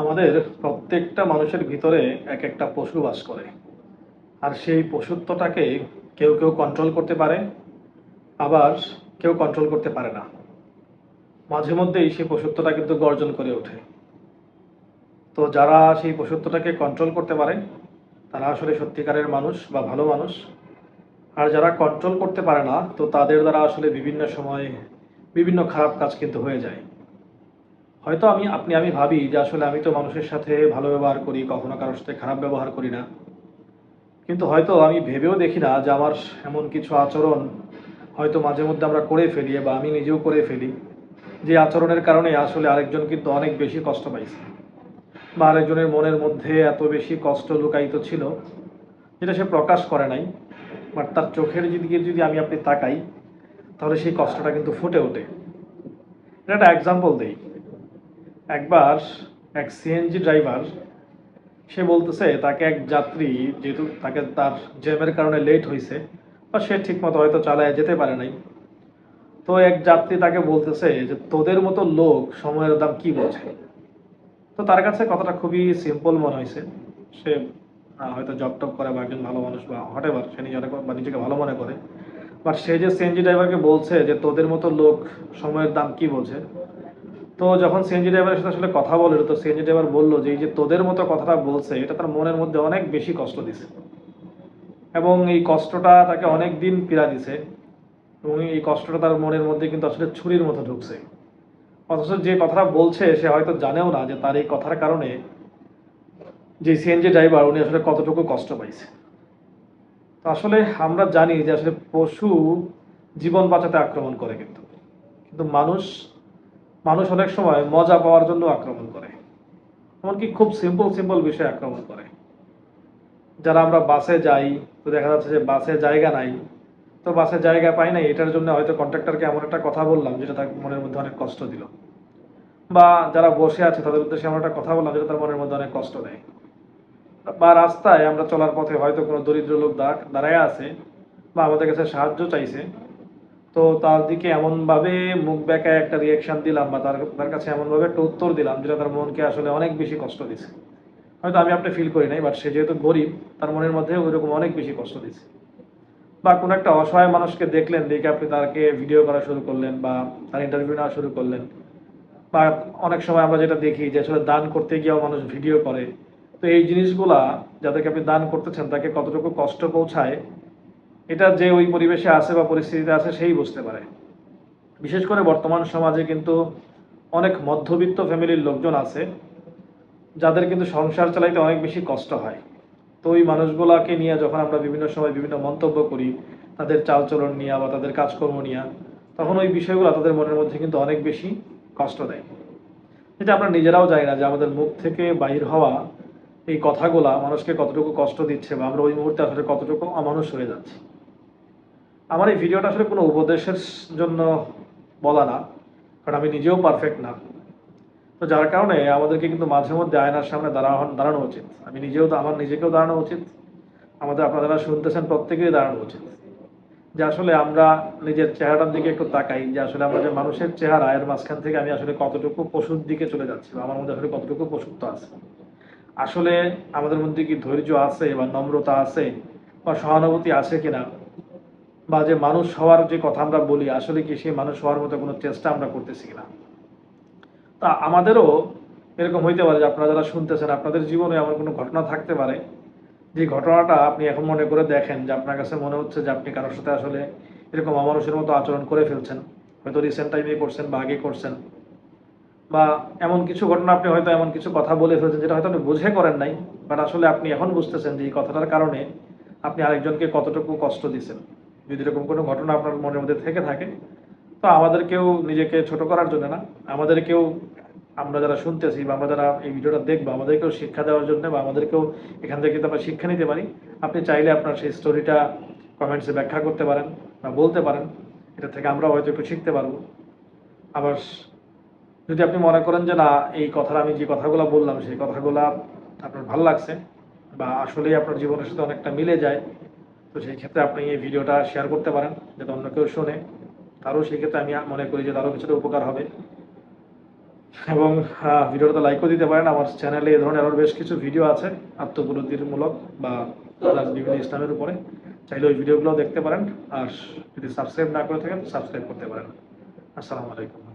আমাদের প্রত্যেকটা মানুষের ভিতরে এক একটা পশু বাস করে। আর সেই পশুত্বটাকে কেউ কেউ কন্ট্রোল করতে পারে, আবার কেউ কন্ট্রোল করতে পারে না। মাঝে মধ্যেই সেই পশুত্বটা কিন্তু গর্জন করে ওঠে। তো যারা সেই পশুত্বটাকে কন্ট্রোল করতে পারে, তারা আসলে সত্যিকারের মানুষ বা ভালো মানুষ। আর যারা কন্ট্রোল করতে পারে না, তো তাদের দ্বারা আসলে বিভিন্ন সময়ে বিভিন্ন খারাপ কাজ কিন্তু হয়ে যায়। হয়তো আমি, আপনি, আমি ভাবি যে আসলে আমি তো মানুষের সাথে ভালো ব্যবহার করি, কখনো কারোর সাথে খারাপ ব্যবহার করি না। কিন্তু হয়তো আমি ভেবেও দেখি না যে আমার এমন কিছু আচরণ হয়তো মাঝে মধ্যে আমরা করে ফেলি বা আমি নিজেও করে ফেলি, যে আচরণের কারণে আসলে আরেকজন কিন্তু অনেক বেশি কষ্ট পাইছে। বা আরেকজনের মনের মধ্যে এত বেশি কষ্ট লুকায়িত ছিল, যেটা সে প্রকাশ করে নাই, বাট তার চোখের দিকে যদি আমি আপনি তাকাই, তাহলে সেই কষ্টটা কিন্তু ফুটে ওঠে। এটা একটা এক্সাম্পল দেই। একবার এক সিএনজি ড্রাইভার সে বলতেছে, তাকে এক যাত্রী যেহেতু তাকে তার জ্যামের কারণে লেট হয়েছে বা সে ঠিকমতো হয়তো চালায় যেতে পারে নাই। তো এক যাত্রী তাকে বলতেছে যে, তোদের মতো লোক সময়ের দাম কি বোঝে? তো তার কাছে কথাটা খুবই সিম্পল মনে হয়েছে সে হয়তো জব টপ করে বা একজন ভালো মানুষ বা হটেবার সে নিজের বা নিজেকে ভালো মনে করে। বাট সে যে সিএনজি ড্রাইভারকে বলছে যে, তোদের মতো লোক সময়ের দাম কি বোঝে? তো যখন সিএনজি ড্রাইভারের সাথে আসলে কথা বলে তো সিএনজি ড্রাইভার বলল যে, এই যে তোদের মতো কথাটা বলছে, এটা তার মনের মধ্যে অনেক বেশি কষ্ট দিছে। এবং এই কষ্টটা তাকে অনেক দিন পীড়া দিছে। এবং এই কষ্টটা তার মনের মধ্যে কিন্তু আসলে ছুরির মতো ঢুকছে। অথচ যে কথাটা বলছে, সে হয়তো জানেও না যে, তার এই কথার কারণে যে সিএনজি ড্রাইভার উনি আসলে কতটুকু কষ্ট পাইছে। তো আসলে আমরা জানি যে, আসলে পশু জীবন বাঁচাতে আক্রমণ করে কিন্তু। কিন্তু মানুষ মানুষ অনেক সময় মজা পাওয়ার জন্য আক্রমণ করে। এমনকি খুব সিম্পল সিম্পল বিষয়ে আক্রমণ করে। যারা আমরা বাসে যাই, তো দেখা যাচ্ছে যে বাসে জায়গা নাই। তো বাসে জায়গা পাই নাই, এটার জন্য হয়তো কন্ট্রাক্টরকে এমন একটা কথা বললাম, যেটা তার মনের মধ্যে অনেক কষ্ট দিল। বা যারা বসে আছে, তাদের উদ্দেশ্যে এমন একটা কথা বললাম, যেটা তার মনের মধ্যে অনেক কষ্ট দেয়। বা রাস্তায় আমরা চলার পথে হয়তো কোনো দরিদ্র লোক দাঁড়- দাঁড়ায় আছে, বা আমাদের কাছে সাহায্য চাইছে তো তার দিকে এমনভাবে মুখ বেঁকায় একটা রিয়াকশন দিলাম বা তার তার কাছে এমনভাবে একটা উত্তর দিলাম যেটা তার মনকে আসলে অনেক বেশি কষ্ট দিছে। হয়তো আমি আপনি ফিল করি নাই বাট সে যেহেতু গরিব, তার মনের মধ্যে ওইরকম অনেক বেশি কষ্ট দিছে। বা কোনো একটা অসহায় মানুষকে দেখলেন, দেখে আপনি তাকে ভিডিও করা শুরু করলেন বা তার ইন্টারভিউ নেওয়া শুরু করলেন। বা অনেক সময় আমরা যেটা দেখি যে আসলে দান করতে গিয়েও মানুষ ভিডিও করে। তো এই জিনিসগুলা যাদেরকে আপনি দান করতেছেন, তাকে কতটুকু কষ্ট পৌঁছায় এটা যে ওই পরিবেশে আছে বা পরিস্থিতিতে আছে, সেই বুঝতে পারে। বিশেষ করে বর্তমান সমাজে কিন্তু অনেক মধ্যবিত্ত ফ্যামিলির লোকজন আছে, যাদের কিন্তু সংসার চালাইতে অনেক বেশি কষ্ট হয়। তো ওই মানুষগুলাকে নিয়ে যখন আমরা বিভিন্ন সময় বিভিন্ন মন্তব্য করি, তাদের চালচলন নিয়ে বা তাদের কাজকর্ম নিয়ে, তখন ওই বিষয়গুলো তাদের মনের মধ্যে কিন্তু অনেক বেশি কষ্ট দেয়। যেটা আমরা নিজেরাও জানি না যে আমাদের মুখ থেকে বাহির হওয়া এই কথাগুলা মানুষকে কতটুকু কষ্ট দিচ্ছে বা আমরা ওই মুহূর্তে আসলে কতটুকু অমানুষ হয়ে যাচ্ছি। আমার এই ভিডিওটা আসলে কোনো উপদেশের জন্য বলা না, কারণ আমি নিজেও পারফেক্ট না। তো যার কারণে আমাদেরকে কিন্তু মাঝে মধ্যে আয়নার সামনে দাঁড়ানো দাঁড়ানো উচিত। আমি নিজেও তো, আমার নিজেকেও দাঁড়ানো উচিত। আমাদের আপনারা শুনতেছেন প্রত্যেকেরই দাঁড়ানো উচিত। যে আসলে আমরা নিজের চেহারাটার দিকে একটু তাকাই, যে আসলে আমরা যে মানুষের চেহারা, এর মাঝখান থেকে আমি আসলে কতটুকু পশুর দিকে চলে যাচ্ছি, বা আমার মধ্যে আসলে কতটুকু পশুত্ব আছে। আসলে আমাদের মধ্যে কি ধৈর্য আছে, বা নম্রতা আছে, বা সহানুভূতি আছে কিনা বা যে মানুষ হওয়ার যে কথা আমরা বলি, আসলে কি সেই মানুষ হওয়ার মতো কোনো চেষ্টা আমরা করতেছি কিনা? তা আমাদেরও এরকম হইতে পারে যে আপনারা যারা শুনতেছেন, আপনাদের জীবনে এমন কোনো ঘটনা থাকতে পারে, যে ঘটনাটা আপনি এখন মনে করে দেখেন যে আপনার কাছে মনে হচ্ছে যে আপনি কারোর সাথে আসলে এরকম অমানুষের মতো আচরণ করে ফেলছেন। হয়তো রিসেন্ট টাইমে করছেন বা আগে করছেন। বা এমন কিছু ঘটনা আপনি হয়তো এমন কিছু কথা বলে ফেলছেন যেটা হয়তো আপনি বুঝে করেন নাই বাট আসলে আপনি এখন বুঝতেছেন যে এই কথাটার কারণে আপনি আরেকজনকে কতটুকু কষ্ট দিচ্ছেন। যদি এরকম কোনো ঘটনা আপনার মনের মধ্যে থেকে থাকে, তো আমাদেরকেও নিজেকে ছোট করার জন্য না। আমাদেরকেও আমরা যারা শুনতেছি বা আমরা যারা এই ভিডিওটা দেখব, আমাদেরকেও শিক্ষা দেওয়ার জন্য বা আমাদেরকেও এখান থেকে আমরা শিক্ষা নিতে পারি, আপনি চাইলে আপনার সেই স্টোরিটা কমেন্টসে ব্যাখ্যা করতে পারেন বা বলতে পারেন। এটা থেকে আমরা হয়তো একটু শিখতে পারব। আবার যদি আপনি মনে করেন যে, না, এই কথাটা আমি যে কথাগুলো বললাম, সেই কথাগুলো আপনার ভালো লাগছে বা আসলেই আপনার জীবনের সাথে অনেকটা মিলে যায় তো সেই ক্ষেত্রে আপনি এই ভিডিওটা শেয়ার করতে পারেন, যাতে অন্য কেউ শোনে। তারও সেই ক্ষেত্রে আমি মনে করি যে তারও কিছুটা উপকার হবে। এবং ভিডিওটা লাইকও দিতে পারেন। আমার চ্যানেলে এ ধরনের আরও বেশ কিছু ভিডিও আছে আত্মবিরোধীমূলক বা বিভিন্ন ইসলামের উপরে। চাইলে ওই ভিডিওগুলো দেখতে পারেন। আর যদি সাবস্ক্রাইব না করে থাকেন সাবস্ক্রাইব করতে পারেন। আসসালামু আলাইকুম।